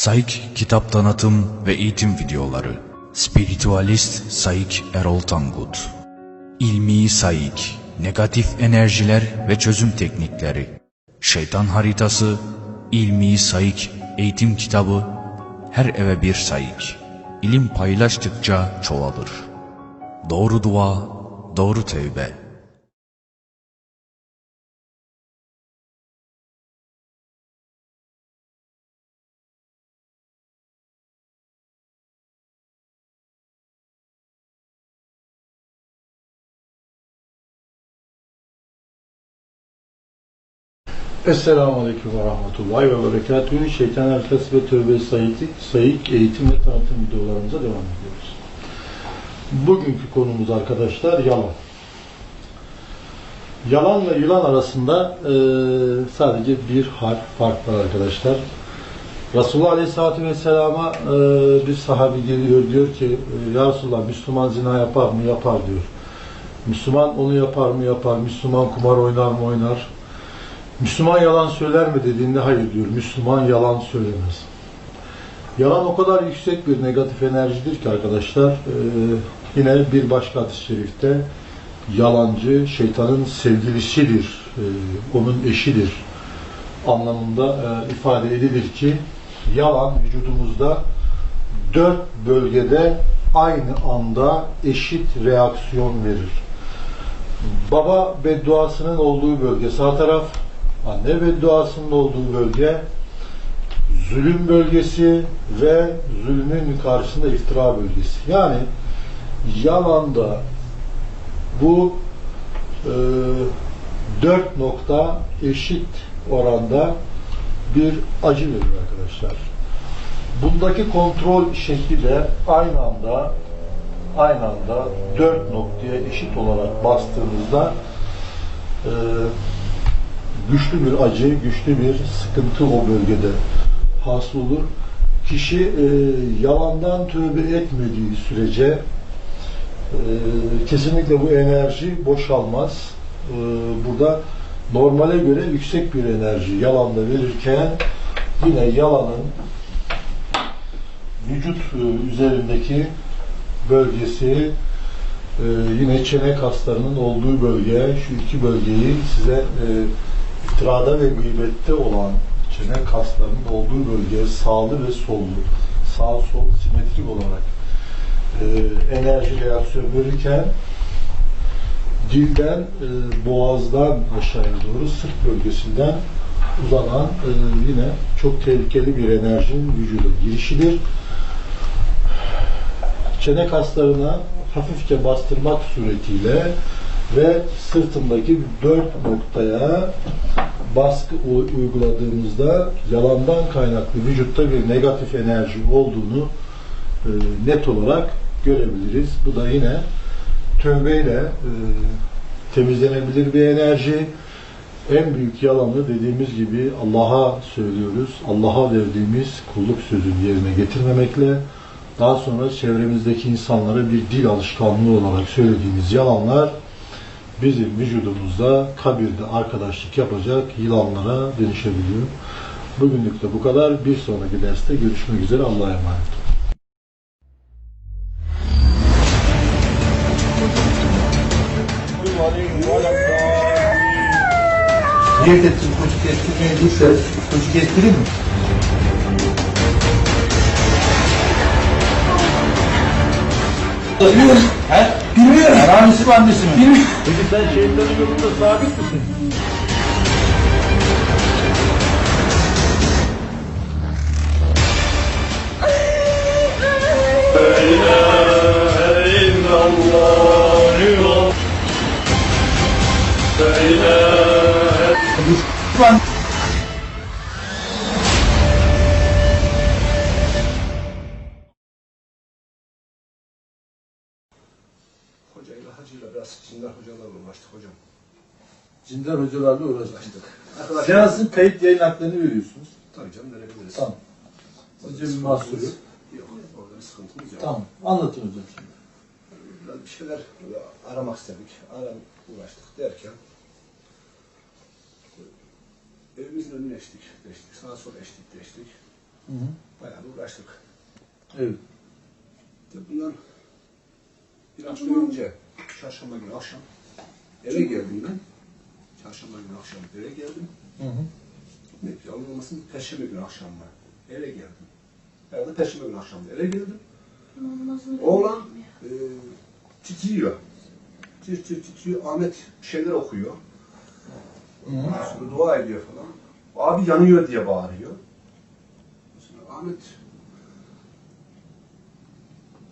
Saik kitap tanıtım ve eğitim videoları. Spiritualist Saik Erol Tangut. İlmi Saik, negatif enerjiler ve çözüm teknikleri. Şeytan haritası, İlmi Saik eğitim kitabı, her eve bir Saik. İlim paylaştıkça çoğalır. Doğru dua, doğru tevbe. Esselamu Aleyküm ve Rahmetullahi ve Berekatühü. Şeytan Haritası ve Tövbe Sayık, Sayık eğitim ve tanıtım videolarımıza devam ediyoruz. Bugünkü konumuz arkadaşlar yalan. Yalanla yılan arasında e, sadece bir harf fark var arkadaşlar. Resulullah Aleyhisselatü Vesselam'a e, bir sahabi geliyor diyor ki e, Ya Resulullah Müslüman zina yapar mı? Yapar diyor. Müslüman onu yapar mı? Yapar. Müslüman kumar oynar mı? Oynar. Müslüman yalan söyler mi dediğinde hayır diyor. Müslüman yalan söylemez. Yalan o kadar yüksek bir negatif enerjidir ki arkadaşlar. e, yine bir başka hadis-i şerifte yalancı şeytanın sevgilisidir. e, onun eşidir anlamında e, ifade edilir ki yalan vücudumuzda dört bölgede aynı anda eşit reaksiyon verir. Baba bedduasının olduğu bölge sağ taraf, anne bedduasının olduğu bölge zulüm bölgesi ve zulmün karşısında iftira bölgesi. Yani yalanda bu e, dört nokta eşit oranda bir acı verir arkadaşlar. Bundaki kontrol şekli de aynı anda aynı anda dört noktaya eşit olarak bastığımızda e, güçlü bir acı, güçlü bir sıkıntı o bölgede hasıl olur. Kişi e, yalandan tövbe etmediği sürece e, kesinlikle bu enerji boşalmaz. E, burada normale göre yüksek bir enerji yalanda verirken yine yalanın vücut e, üzerindeki bölgesi e, yine çene kaslarının olduğu bölge, şu iki bölgeyi size e, iftirada ve gıybette olan çene kaslarının olduğu bölge sağlı ve sollu, sağ sol simetrik olarak e, enerji reaksiyon verirken dilden, e, boğazdan aşağıya doğru sırt bölgesinden uzanan e, yine çok tehlikeli bir enerjinin vücuda girişidir. Çene kaslarına hafifçe bastırmak suretiyle ve sırtımdaki dört noktaya baskı uyguladığımızda yalandan kaynaklı vücutta bir negatif enerji olduğunu e, net olarak görebiliriz. Bu da yine tövbeyle e, temizlenebilir bir enerji. En büyük yalanı dediğimiz gibi Allah'a söylüyoruz. Allah'a verdiğimiz kulluk sözünü yerine getirmemekle daha sonra çevremizdeki insanlara bir dil alışkanlığı olarak söylediğimiz yalanlar bizim vücudumuzda kabirde arkadaşlık yapacak yılanlara dönüşebiliyor. Bugünlük de bu kadar. Bir sonraki derste görüşmek üzere. Allah'a emanet olun. Niyet ettim çocuk kestirmeye değilse çocuk kestireyim mi? He? Bilmiyorum. Annesi mi annesi mi? Bilmiyorum. Peki sen şeytanın yolunda sabit misin? Lan Cindar hocalarla uğraştık. Arkadaşlar. Seansın kayıt yayın haklarını veriyorsunuz. Tabii canım verebiliriz. Tamam. Hocam bir mahsuru yok. Yok. Orada bir sıkıntımız yok. Tamam. Anlatın hocam şimdi. Biraz bir şeyler aramak istedik. Aram uğraştık derken evimizin önüne eştik. Geçtik. Sağa sola eştik geçtik. Hı hı. Bayağı uğraştık. Evet. İşte bundan bir hafta önce çarşamba günü akşam eve geldim ben. Çarşamba günü akşam eve geldim. Hı hı. Ne yalan olmasın Perşembe günü akşam var. Eve geldim. Herhalde Perşembe günü akşam eve geldim. Oğlan e, titriyor. Tir tir titriyor. Ahmet bir şeyler okuyor. Hı hı. Sonra dua ediyor falan. Abi yanıyor diye bağırıyor. Sonra Ahmet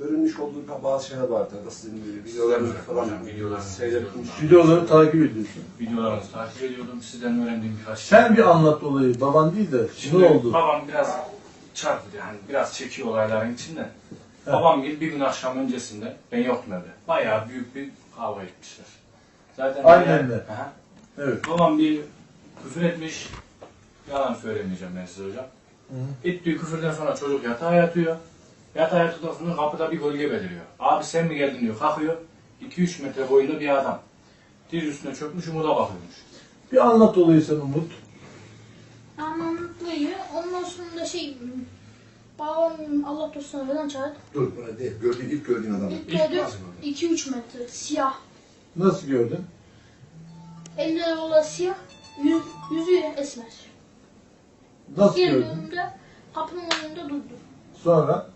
bölünmüş olduğu bazı şeyler vardı. Nasıl diyeyim böyle videolarını falan videolarını seyretmiş. Videoları takip ediyorsun. Videolarınızı takip ediyordum. Sizden öğrendiğim birkaç şey. Sen bir anlat olayı. Baban değil de Şimdi ne oldu? Babam biraz çarptı yani biraz çekiyor olayların içinde. Babam bir, bir gün akşam öncesinde ben yoktum evde. Bayağı büyük bir kavga etmişler. Zaten Annenle. Aha. Evet. Babam bir küfür etmiş. Yalan söylemeyeceğim ben size hocam. Hı. Ettiği küfürden sonra çocuk yatağa yatıyor. Yatağa yattıktan sonra kapıda bir gölge beliriyor. Abi sen mi geldin diyor. Kalkıyor. 2-3 metre boyunda bir adam. Diz üstüne çökmüş umuda bakıyormuş. Bir anlat olayı sen Umut. Anlatmayı. Ondan sonra da şey babam Allah dostuna falan çağırdı. Dur buna değil. Gördüğün, ilk gördüğün adamı. İlk İlk gördüm lazım 2-3 metre siyah. Nasıl gördün? Elleri olan siyah. Yüz, yüzü esmer. Nasıl gördün? Girdiğimde kapının önünde durdu. Sonra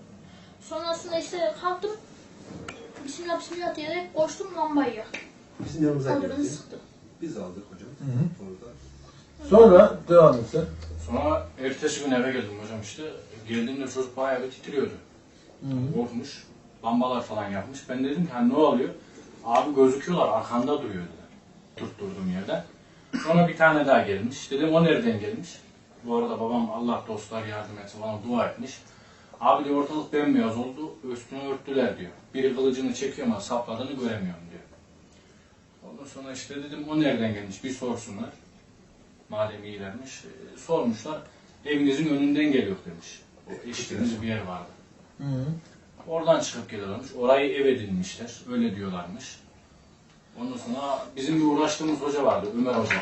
Sonrasında işte kalktım. Bismillah bismillah diyerek koştum lambayı yaktım. Bizim yanımıza beni geldi. sıktı. Biz aldık hocam. Hı hı. Orada. sonra devam et sen. Sonra ertesi gün eve geldim hocam işte. Geldiğimde çocuk bayağı bir titriyordu. Hı. Korkmuş. Lambalar falan yapmış. Ben dedim ki hani ne oluyor? Abi gözüküyorlar arkanda duruyor dedi. Tutturduğum yerden. Sonra bir tane daha gelmiş. Dedim o nereden gelmiş? Bu arada babam Allah dostlar yardım etsin bana dua etmiş. Abi diyor ortalık bembeyaz oldu. Üstünü örttüler diyor. Biri kılıcını çekiyor ama sapladığını göremiyorum diyor. Ondan sonra işte dedim o nereden gelmiş bir sorsunlar. Madem iyilermiş. E, sormuşlar. Evinizin önünden geliyor demiş. O eştiğiniz bir yer vardı. Hı hı. Oradan çıkıp geliyorlarmış. Orayı ev edinmişler. Öyle diyorlarmış. Ondan sonra bizim bir uğraştığımız hoca vardı. Ömer Hoca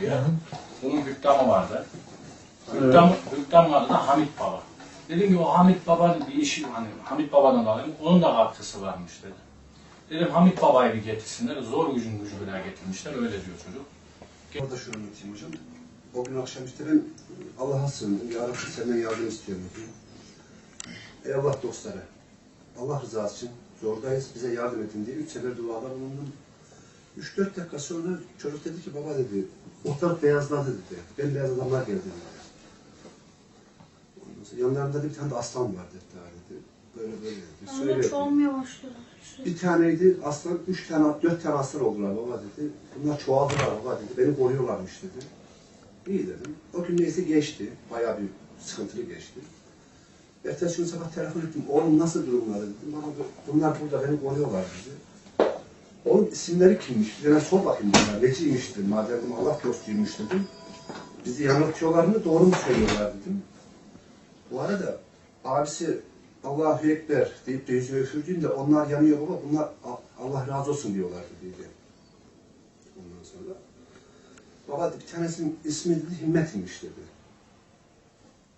diye. Onun hükkamı vardı. Hüktam, hüktam vardı da Hamit Baba. Dedim ki o Hamit Baba'nın bir işi, hani Hamit Baba'dan da alayım. Onun da katkısı varmış dedi. Dedim Hamit Baba'yı bir getirsinler. Zor gücün gücü bile getirmişler. Öyle diyor çocuk. Orada şunu anlatayım hocam. O gün akşam işte ben Allah'a sığındım. Ya Rabbi senden yardım istiyorum. Ey Allah dostları. Allah rızası için zordayız. Bize yardım edin diye üç sefer dualar bulundum. Üç dört dakika sonra çocuk dedi ki baba dedi ortalık beyazladı dedi. Ben beyaz adamlar geldi dedi. Yanlarında da bir tane de aslan var dedi. daha dedi. Böyle böyle dedi. Onlar Söyle. çoğalmaya başladı. Bir taneydi aslan, üç tane, dört tane aslan oldular baba dedi. Bunlar çoğaldılar baba dedi. Beni koruyorlarmış dedi. İyi dedim. O gün neyse geçti. Bayağı bir sıkıntılı geçti. Ertesi gün sabah telefon ettim. Oğlum nasıl durumlar dedim. Bana bu- bunlar burada beni koruyorlar dedi. Onun isimleri kimmiş? Bir sor bakayım bunlar. Neciymiş dedim. Madem Allah dostuymuş dedim. Bizi yanıltıyorlar mı? Doğru mu söylüyorlar dedim. Bu arada abisi Allahu Ekber deyip de yüzü öfürdüğünde onlar yanıyor baba bunlar Allah razı olsun diyorlar dedi. Ondan sonra baba bir tanesinin ismi dedi Himmet'inmiş dedi.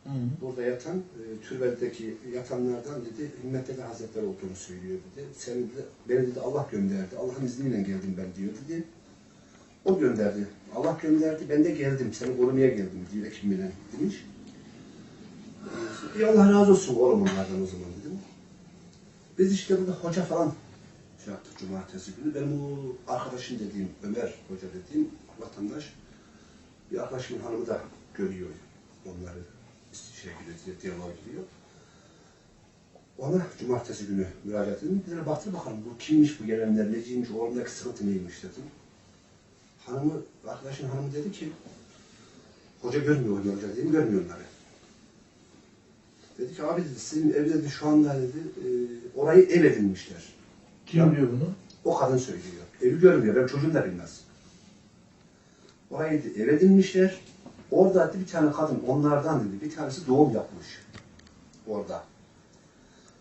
Hı. Burada yatan, e, türbedeki yatanlardan dedi Himmet Efe Hazretleri olduğunu söylüyor dedi. Seni dedi, beni dedi Allah gönderdi. Allah'ın izniyle geldim ben diyor dedi. O gönderdi. Allah gönderdi. Ben de geldim. Seni korumaya geldim diyor Ekim'le demiş. İyi Allah razı olsun oğlum onlardan o zaman dedim. Biz işte burada hoca falan şey yaptık cumartesi günü. Benim o arkadaşım dediğim, Ömer Hoca dediğim vatandaş bir arkadaşımın hanımı da görüyor onları şey giriyor, diye diyaloğa giriyor. Ona cumartesi günü müracaat ettim. Bir de baktı bakalım bu kimmiş bu gelenler, neciymiş, oğlundaki sıkıntı neymiş dedim. Hanımı, arkadaşın hanımı dedi ki hoca görmüyor hoca dedim, görmüyor onları. Dedi ki abi dedi, sizin evde dedi, şu anda dedi, e, orayı ev edinmişler. Kim diyor bunu? O kadın söylüyor. Evi görmüyor, benim çocuğum da bilmez. Orayı dedi, ev edinmişler. Orada dedi, bir tane kadın onlardan dedi, bir tanesi doğum yapmış. Orada.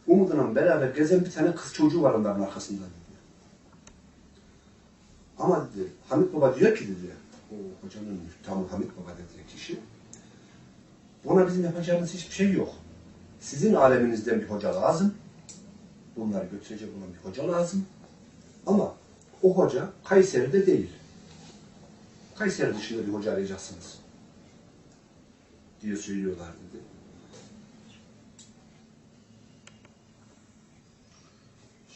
Umut'la beraber gezen bir tane kız çocuğu var onların arkasında dedi. Ama dedi, Hamit Baba diyor ki dedi, o hocanın tam Hamit Baba dediği kişi, ona bizim yapacağımız hiçbir şey yok. Sizin aleminizden bir hoca lazım. Bunları götürecek olan bir hoca lazım. Ama o hoca Kayseri'de değil. Kayseri dışında bir hoca arayacaksınız. Diye söylüyorlar dedi.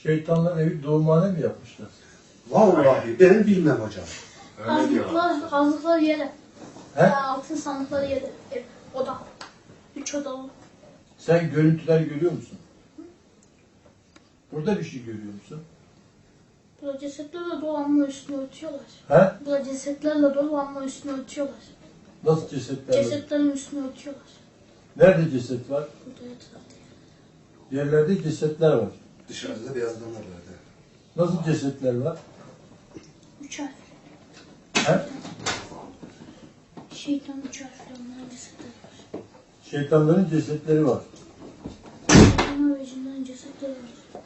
Şeytanların evi doğumhane mi yapmışlar? Vallahi ben bilmem hocam. Kazdıkları, kazdıkları yere. He? Altın sandıkları yere. Ev, oda. Üç odalı. Sen görüntüler görüyor musun? Burada bir şey görüyor musun? Burada cesetlerle dolu ama üstünü örtüyorlar. He? Burada cesetlerle dolu ama üstünü örtüyorlar. Nasıl cesetler var? Cesetlerin üstünü örtüyorlar. Nerede ceset var? Burada etrafta. Yerlerde cesetler var. Dışarıda da beyaz adamlar vardı. Nasıl cesetler var? Üç harf. He? Şeytan üç harfli onların cesetleri var. Şeytanların cesetleri var. Şeytanın ve cinlerin cesetleri var.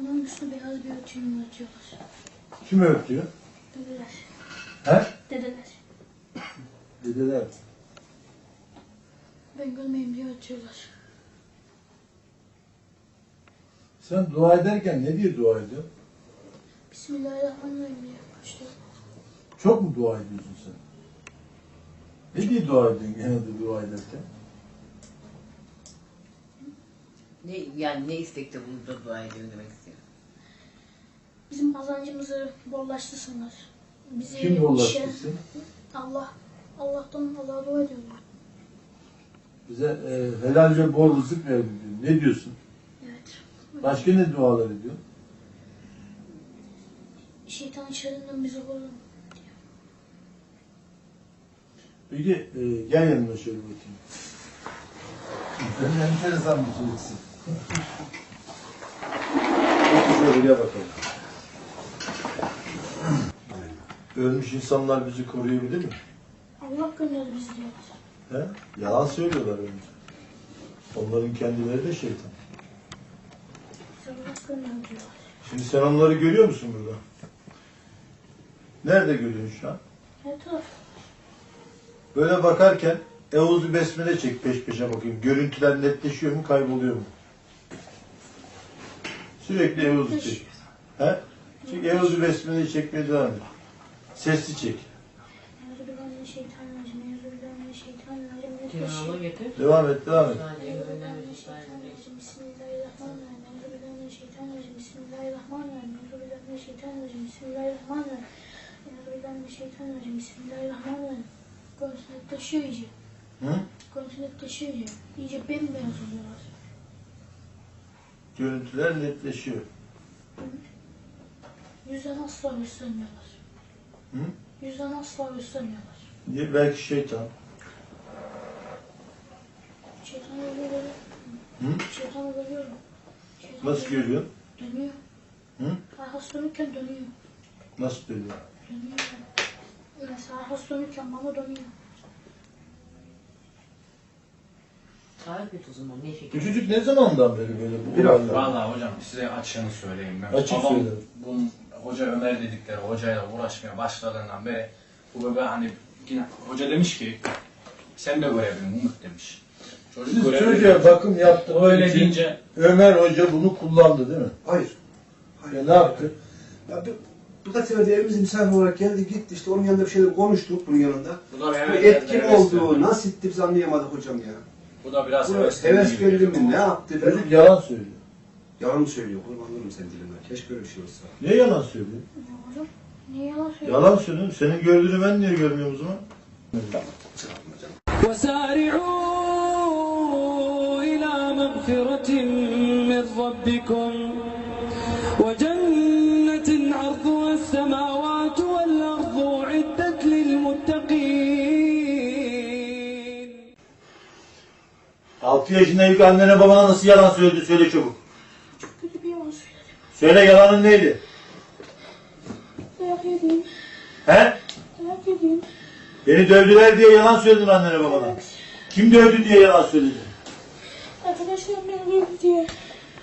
Onların üstüne beyaz bir örtüyü örtüyorlar. Kim örtüyor? Dedeler. He? Dedeler. Dedeler. Ben görmeyeyim diye örtüyorlar. Sen dua ederken ne diye dua ediyorsun? Bismillahirrahmanirrahim diye başlıyor. Çok mu dua ediyorsun sen? Ne diye dua ediyorsun genelde dua ederken? Ne, yani ne istekte bulup da dua ediyor demek istiyor. Bizim kazancımızı bollaştırsınlar. Bizi Kim işe- bollaştırsın? Allah. Allah'tan Allah'a dua ediyorlar. Bize e, helalce bol rızık ver diyor. Ne diyorsun? Evet. Başka ne dualar ediyorsun? Şeytan şerrinden bizi korun. Peki e, gel yanıma şöyle bakayım. Sen enteresan bir çocuksun. Şöyle bakalım. Ölmüş insanlar bizi koruyabilir mi? Allah gönderdi bizi diyorlar. He? Yalan söylüyorlar önce. Onların kendileri de şeytan. Allah gönderdi diyorlar. Şimdi sen onları görüyor musun burada? Nerede görüyorsun şu an? Her taraf. Böyle bakarken Eûzü Besmele çek peş peşe bakayım. Görüntüler netleşiyor mu, kayboluyor mu? Sürekli Eûzü çek. He? Çek Eûzü Besmele'yi çekmeye devam et. Sesli çek. Kenarına getir. Devam et, devam et. Bismillahirrahmanirrahim. Görüntü netleşiyor iyice. Hı? Görüntü netleşiyor iyice. İyice bembeyaz oluyorlar. Görüntüler netleşiyor. Yüzden asla göstermiyorlar. Hı? Yüzden asla göstermiyorlar. Niye? Belki şeytan. Şeytanı görüyorum. Hı? Şeytanı görüyorum. Şeytanı Nasıl görüyorsun? Dönüyor. Hı? Arkası dönürken dönüyor. Nasıl dönüyor? Dönüyor. Mesela arkası dönürken bana dönüyor. Tarif et o zaman ne şekilde? çocuk ne zamandan beri böyle bu Bir olaylar? Vallahi hocam size açığını söyleyeyim ben. Açık Babam söyle. bu hoca Ömer dedikleri hocayla uğraşmaya başladığından beri bu bebe hani yine hoca demiş ki sen de görevin Umut demiş. Çocuk Siz çocuğa bakım yaptığınız öyle deyince Ömer Hoca bunu kullandı değil mi? Hayır. Ya ne yaptı? Ya bir, birkaç sefer de evimize misafir olarak geldi gitti işte onun yanında bir şeyler konuştuk bunun yanında. bu da bir Bu etkin olduğu nasipti biz anlayamadık hocam ya. Bu da biraz Bu heveslendi heveslendi gibi. mi ne yaptı? Çocuk yalan söylüyor. Yalan mı söylüyor? Kurban olurum sen dilime. Keşke öyle bir şey olsa. Niye yalan söylüyor? Ne hocam? Niye yalan söylüyor? Yalan söylüyor. Senin gördüğünü ben niye görmüyorum o zaman? وسارعوا إلى مغفرة من ربكم وجنة 6 yaşındayken annene babana nasıl yalan söyledi söyle çabuk. Kötü bir yalan söyledim. Söyle yalanın neydi? Dayak yediğim. He? Dayak yediğim. Beni dövdüler diye yalan söyledin annene babana. Kim dövdü diye yalan söyledin. Arkadaşlarım beni dövdü diye.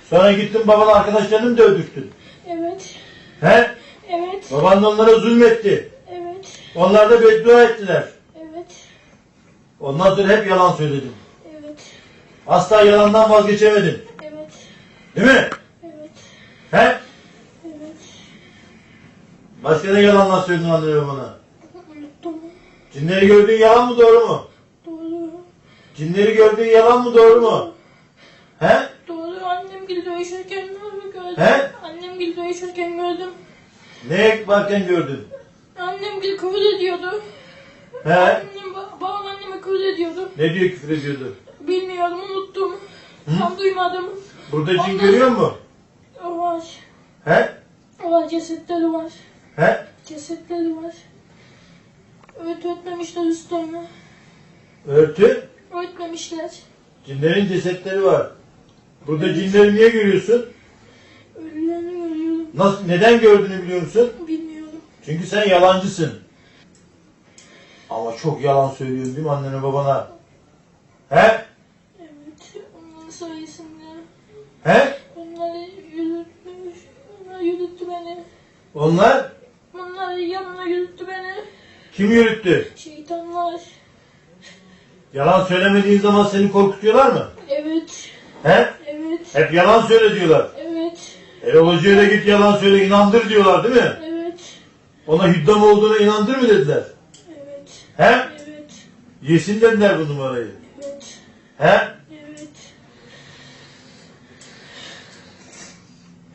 Sonra gittin babana arkadaşlarını mı dövdürttün? Evet. He? Evet. Baban onlara zulmetti. Evet. Onlar da beddua ettiler. Evet. Ondan sonra hep yalan söyledin. Asla yalandan vazgeçemedin. Evet. Değil mi? Evet. He? Evet. Başka ne yalanlar söyledin anneme bana? Unuttum. Cinleri gördüğün yalan mı doğru mu? Doğru. Cinleri gördüğün yalan mı doğru mu? He? Doğru. Annem gibi dövüşürken gördüm. He? Annem gibi dövüşürken gördüm. Ne varken gördün? Annem gibi küfür ediyordu. He? Annem, ba- babam anneme küfür ediyordu. Ne diyor küfür ediyordu? Bilmiyorum unuttum. Tam duymadım. Burada cin Ondan- görüyor mu? O var. He? Var cesetleri var. He? Cesetleri var. Öğüt ötmemişler üstlerine. Örtü? Ötmemişler. Cinlerin cesetleri var. Burada cinleri niye görüyorsun? Ölülerini görüyorum. Nasıl, neden gördüğünü biliyor musun? Bilmiyorum. Çünkü sen yalancısın. Ama çok yalan söylüyorsun değil mi annene babana? He? Evet. Onların sayesinde. He? Onları yürüttü. Onlar yürüttü beni. Onlar Onlar yanına yürüttü beni. kim yürüttü? Şeytanlar. Yalan söylemediğin zaman seni korkutuyorlar mı? Evet. He? Evet. Hep yalan söyle diyorlar. Evet. E hocaya da git yalan söyle inandır diyorlar değil mi? Evet. Ona hüddam olduğuna inandır mı dediler? Evet. He? Evet. Yesin dediler bu numarayı. Evet. He? Evet.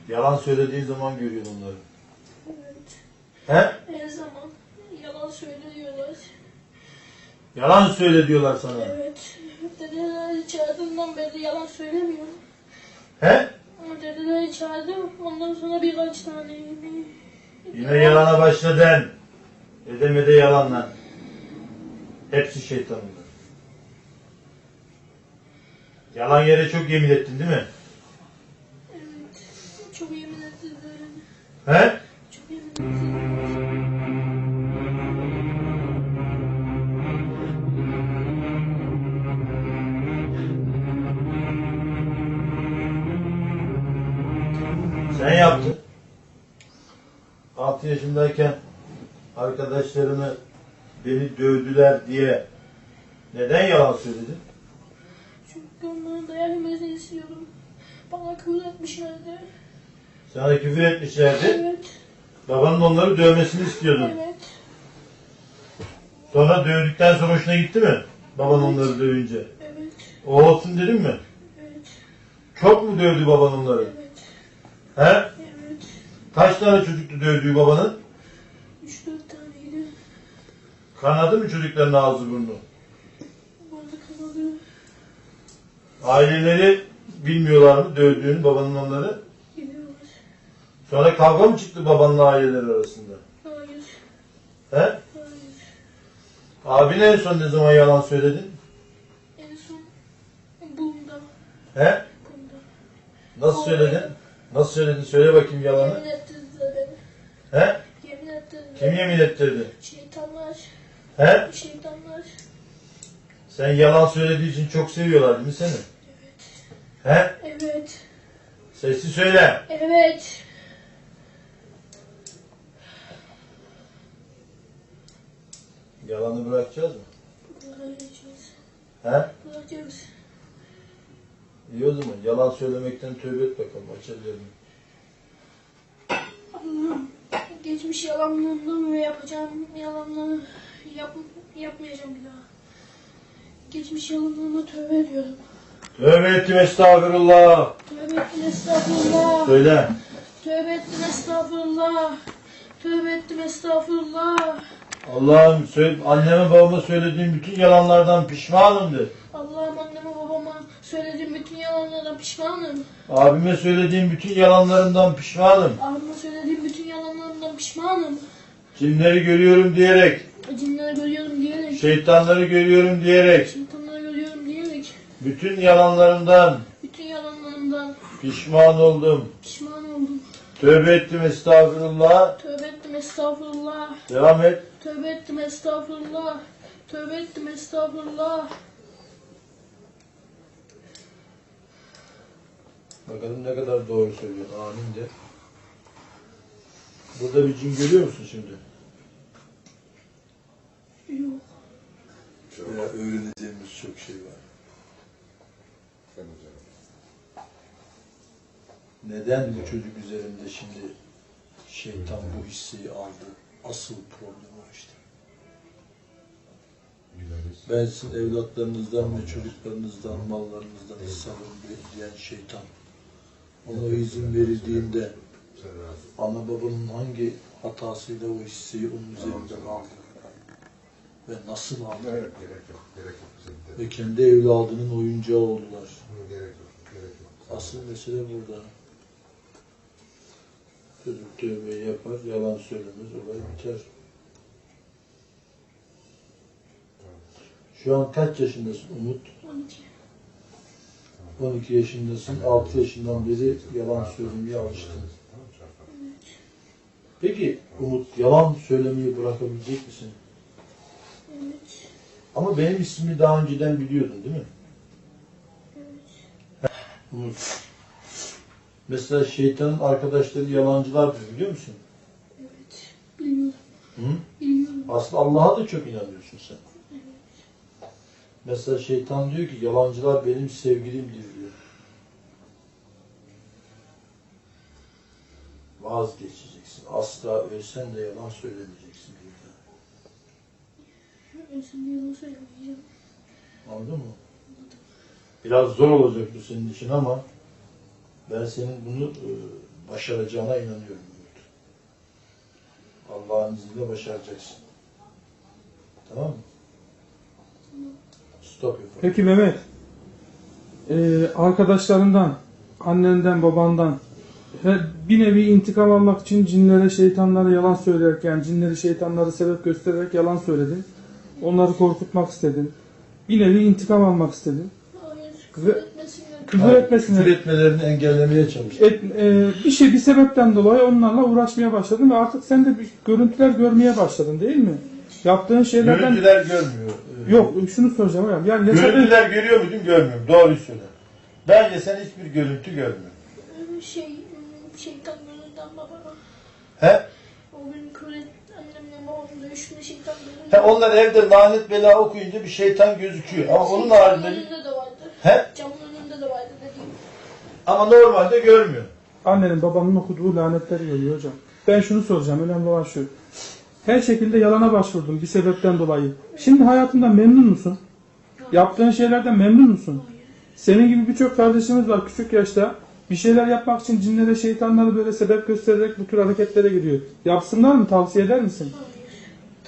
Yalan söylediğin zaman görüyorsun onları. Evet. He? Her zaman yalan söylüyorlar. Yalan söyle diyorlar sana. Evet. Dedeleri çağırdığımdan beri yalan söylemiyorum. He? Ama dedeleri çağırdım. Ondan sonra birkaç tane Yine yalana başladın. Edemede yalanla. Hepsi şeytanın. Yalan yere çok yemin ettin değil mi? Evet. Çok yemin ettiler. He? Sen yaptın. 6 yaşındayken arkadaşlarını beni dövdüler diye neden yalan söyledin? Çünkü onların dayak yemesini istiyordum. Bana küfür etmişlerdi. Sana küfür etmişlerdi. Evet. Babanın onları dövmesini istiyordun. Evet. Sonra dövdükten sonra hoşuna gitti mi? Baban onları dövünce. Evet. O olsun dedin mi? Evet. Çok mu dövdü baban onları? Evet. He? Evet. Kaç tane çocuktu dövdüğü babanın? Üç dört taneydi. Kanadı mı çocukların ağzı burnu? Orada kanadı. Aileleri bilmiyorlar mı dövdüğünü babanın onları? Gidiyorlar. Sonra kavga mı çıktı babanla aileleri arasında? Hayır. He? Hayır. Abine en son ne zaman yalan söyledin? En son bunda. He? Bunda. Nasıl söyledin? Nasıl söyledin? Söyle bakayım yalanı. Yemin ettirdiler beni. He? Yemin ettirdiler. Kim yemin ettirdi? Şeytanlar. He? Şeytanlar. Sen yalan söylediği için çok seviyorlar değil mi seni? He? Evet. Sesli söyle. Evet. Yalanı bırakacağız mı? Bırakacağız. He? Bırakacağız. İyi o zaman. Yalan söylemekten tövbe et bakalım. Aç ellerini. Allah'ım geçmiş yalanlarımdan ve yapacağım yalanları yap, yapmayacağım bir daha. Geçmiş yalanlarıma tövbe ediyorum. Tövbe ettim estağfurullah. Tövbe ettim estağfurullah. Söyle. Tövbe ettim estağfurullah. Tövbe ettim estağfurullah. Allah'ım söyle, anneme babama söylediğim bütün yalanlardan pişmanım de. Allah'ım anneme babama söylediğim bütün yalanlardan pişmanım. Abime söylediğim bütün yalanlarımdan pişmanım. Abime söylediğim bütün yalanlarımdan pişmanım. Cinleri görüyorum diyerek, Cinleri görüyorum diyerek, şeytanları görüyorum diyerek, şeytanları görüyorum diyerek, bütün yalanlarımdan bütün yalanlarımdan pişman oldum. pişman oldum. Tövbe ettim estağfurullah. Tövbe ettim estağfurullah. Devam et. Tövbe ettim estağfurullah. Tövbe ettim estağfurullah. Bakalım ne kadar doğru söylüyor. Amin de. Burada bir cin görüyor musun şimdi? Yok. Ya öğreneceğimiz çok şey var. Sen üzerinde. Neden bu çocuk üzerinde şimdi şeytan bu hissi aldı? Asıl problem o işte. Ben sizin evlatlarınızdan ve çocuklarınızdan, mallarınızdan alın diyen şeytan. Ona izin verildiğinde ana babanın hangi hatasıyla o hisseyi onun üzerinden aldı? Ve nasıl aldı? Gerek yok, gerek yok. Ve kendi evladının oyuncağı oldular. Gerek yok, gerek yok. Asıl mesele burada. Çocuk tövbeyi yapar, yalan söylemez, olay biter. Şu an kaç yaşındasın Umut? 12. 12 yaşındasın, 6 yaşından beri yalan söylemeye alıştın. Peki Umut, yalan söylemeyi bırakabilecek misin? Evet. Ama benim ismimi daha önceden biliyordun değil mi? Evet. Umut. Mesela şeytanın arkadaşları yalancılardır biliyor musun? Evet. Biliyorum. Hı? Biliyorum. Aslında Allah'a da çok inanıyorsun sen. Mesela şeytan diyor ki yalancılar benim sevgilimdir diyor. Vazgeçeceksin. Asla ölsen de yalan söylemeyeceksin diyor. Ben sana yalan söylemeyeceğim. Anladın mı? Biraz zor olacak bu senin için ama ben senin bunu e, başaracağına inanıyorum. Allah'ın izniyle başaracaksın. Tamam mı? Stop phone. Peki Mehmet, ee, arkadaşlarından, annenden, babandan he- bir nevi intikam almak için cinlere, şeytanlara yalan söyleyerek yani cinleri, şeytanları sebep göstererek yalan söyledin. Onları korkutmak istedin. Bir nevi intikam almak istedin. Hayır. Ve- Küfür Hayır, etmesine Küfür etmelerini engellemeye çalış. et, e, bir şey bir sebepten dolayı onlarla uğraşmaya başladın ve artık sen de bir görüntüler görmeye başladın değil mi? Yaptığın şeylerden Görüntüler görmüyor. Ee, yok şunu soracağım hocam. Yani yaşadığın Görüntüler görüyor muydun? Görmüyorum. Doğruyu söyle. Bence sen hiçbir görüntü görmüyorsun. Şey, hmm, şeytan gözünden babama. He? O gün kule annemle babamın dövüşünde şeytan gözünden. He onlar evde lanet bela okuyunca bir şeytan gözüküyor. Ama onun haricinde... Camın önünde de vardı. He? Camın önünde de vardı dediğim. Ama normalde görmüyor. Annenin babanın okuduğu lanetleri görüyor hocam. Ben şunu soracağım. Önemli olan şu. Her şekilde yalana başvurdun bir sebepten dolayı. Şimdi hayatından memnun musun? Yaptığın şeylerden memnun musun? Senin gibi birçok kardeşimiz var küçük yaşta. Bir şeyler yapmak için cinlere, şeytanlara böyle sebep göstererek bu tür hareketlere giriyor. Yapsınlar mı? Tavsiye eder misin? Hayır.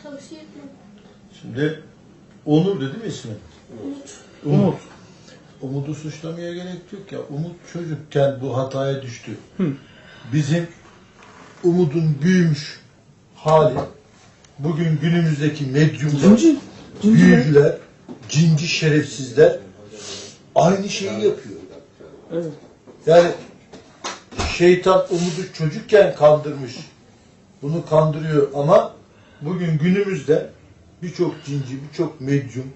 Tavsiye etmem. Şimdi Onur dedi mi ismi? Umut. Umut. Umut'u suçlamaya gerek yok ya. Umut çocukken bu hataya düştü. Hı. Bizim Umut'un büyümüş hali bugün günümüzdeki medyumlar, Cinci. Cinci. büyücüler, cinci şerefsizler aynı şeyi yapıyor. Evet. Yani şeytan Umut'u çocukken kandırmış. Bunu kandırıyor ama bugün günümüzde birçok cinci, birçok medyum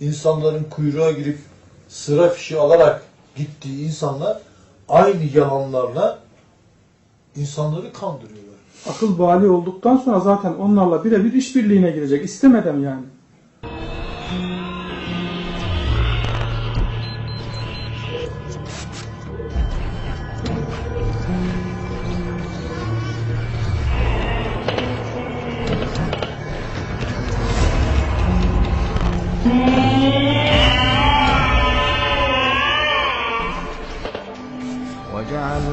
insanların kuyruğa girip sıra fişi alarak gittiği insanlar aynı yalanlarla insanları kandırıyorlar. Akıl bali olduktan sonra zaten onlarla birebir işbirliğine girecek. İstemeden yani.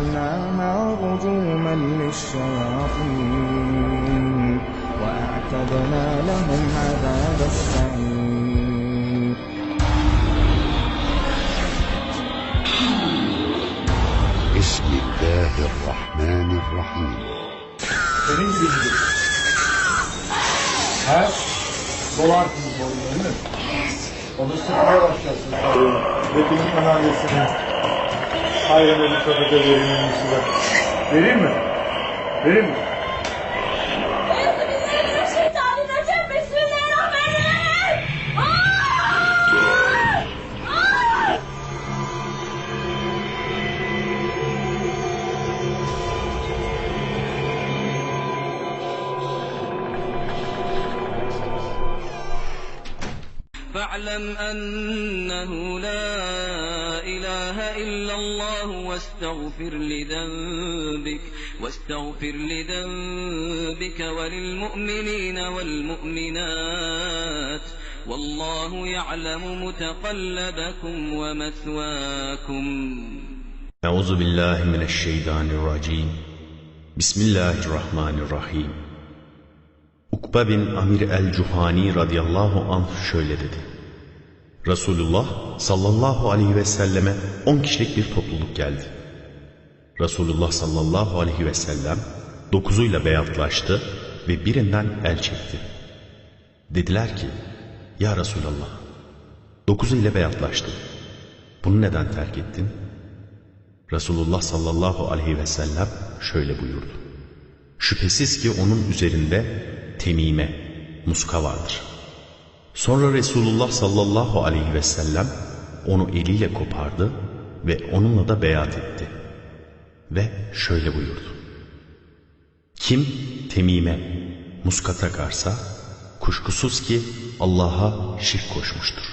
جعلناها رجوما للشياطين وأعتدنا لهم عذاب السعير بسم الله الرحمن الرحيم Dolar kumu koyuyor değil mi? Onu sıkmaya başlarsın. Ve benim analizim. Hayır ben sadece vereyim size. Vereyim mi? Vereyim mi? فاعلم أنه لا إله إلا الله واستغفر لذنبك واستغفر لذنبك وللمؤمنين والمؤمنات. والله يعلم متقلبكم ومثواكم. أعوذ بالله من الشيطان الرجيم. بسم الله الرحمن الرحيم. Ukba bin Amir el-Cuhani radıyallahu anh şöyle dedi. Resulullah sallallahu aleyhi ve selleme 10 kişilik bir topluluk geldi. Resulullah sallallahu aleyhi ve sellem dokuzuyla beyatlaştı ve birinden el çekti. Dediler ki, Ya Resulallah, dokuzu ile beyatlaştın. Bunu neden terk ettin? Resulullah sallallahu aleyhi ve sellem şöyle buyurdu. Şüphesiz ki onun üzerinde temime, muska vardır. Sonra Resulullah sallallahu aleyhi ve sellem onu eliyle kopardı ve onunla da beyat etti. Ve şöyle buyurdu. Kim temime, muska takarsa kuşkusuz ki Allah'a şirk koşmuştur.